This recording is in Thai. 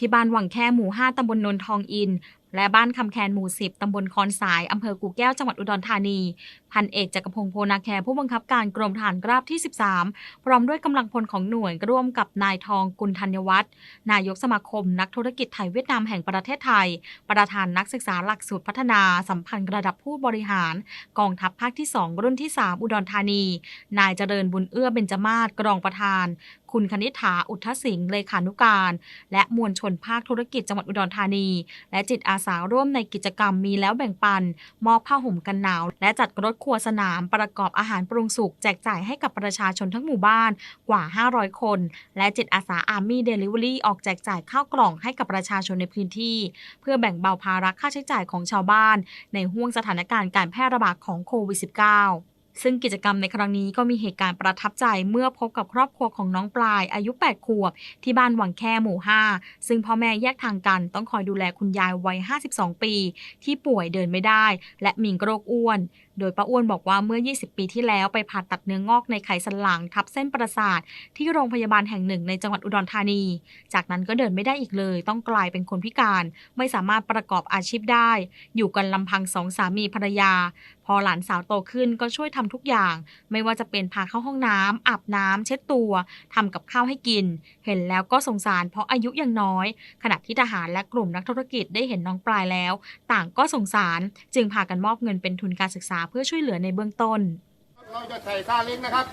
ที่บ้านวังแค่หมู่ 5 ตำบลนนทองอิน และบ้านคำแคนหมู่ 10 ตำบลคอนสาย อำเภอกู่แก้ว จังหวัดอุดรธานี พันเอกจักรพงศ์โพนาแคผู้บังคับการกรมทหารราบที่ 13 พร้อมด้วยกำลังพลของหน่วยร่วมกับนายทองกุลธัญวัฒน์นายกสมาคม นักธุรกิจไทยเวียดนามแห่งประเทศไทย ประธานนักศึกษาหลักสูตรพัฒนาสัมพันธ์ระดับผู้บริหาร กองทัพภาคที่ 2 รุ่นที่ 3 อุดรธานี นายเจริญบุญเอื้อเบญจมาศกรองประธาน คุณคณิษฐาอุทธสิงห์เลขานุการ และมวลชนภาคธุรกิจจังหวัดอุดรธานี และจิตอาสาร่วมในกิจกรรมมีแล้วแบ่งปัน มอบผ้าห่มกันหนาว และจัดรถครัวสนามประกอบอาหารปรุงสุกแจกจ่ายให้กับประชาชนทั้งหมู่บ้านกว่า 500 คน และจิตอาสาอาร์มี่เดลิเวอรี่ออกแจกจ่ายข้าวกล่องให้กับประชาชนในพื้นที่ เพื่อแบ่งเบาภาระค่าใช้จ่ายของชาวบ้าน ในห่วงสถานการณ์การแพร่ระบาดของโควิด -19 ซึ่งกิจกรรมในครั้งนี้ก็มีเหตุการณ์ประทับใจเมื่อพบกับครอบครัวของน้องปลายอายุ 8 ขวบ ที่บ้านวังแค่หมู่ 5 ซึ่งพ่อแม่แยกทางกันต้องคอยดูแลคุณยายวัย 52 ปี ที่ป่วยเดินไม่ได้ และมีโรคอ้วน โดยป้าอ้วนบอกว่าเมื่อ 20 ปีที่แล้วไปผ่าตัดเนื้องอกในไขสันหลังทับเส้นประสาท ที่โรงพยาบาลแห่งหนึ่งในจังหวัดอุดรธานี จากนั้นก็เดินไม่ได้อีกเลย ต้องกลายเป็นคนพิการ ไม่สามารถประกอบอาชีพได้ อยู่กันลำพังสองสามีภรรยา พอหลานสาวโตขึ้นก็ช่วยททำทุกอย่าง ไม่ว่าจะเป็นพาเข้าห้องน้ำอาบน้ำเช็ดตัวทำกับข้าวให้กิน เห็นแล้วก็สงสารเพราะอายุยังน้อย ขณะที่ทหารและกลุ่มนักธุรกิจได้เห็นน้องปลายแล้ว ต่างก็สงสารจึงพากันมอบเงินเป็นทุนการศึกษาเพื่อช่วยเหลือในเบื้องต้น เราจะใส่ซาลิงนะครับ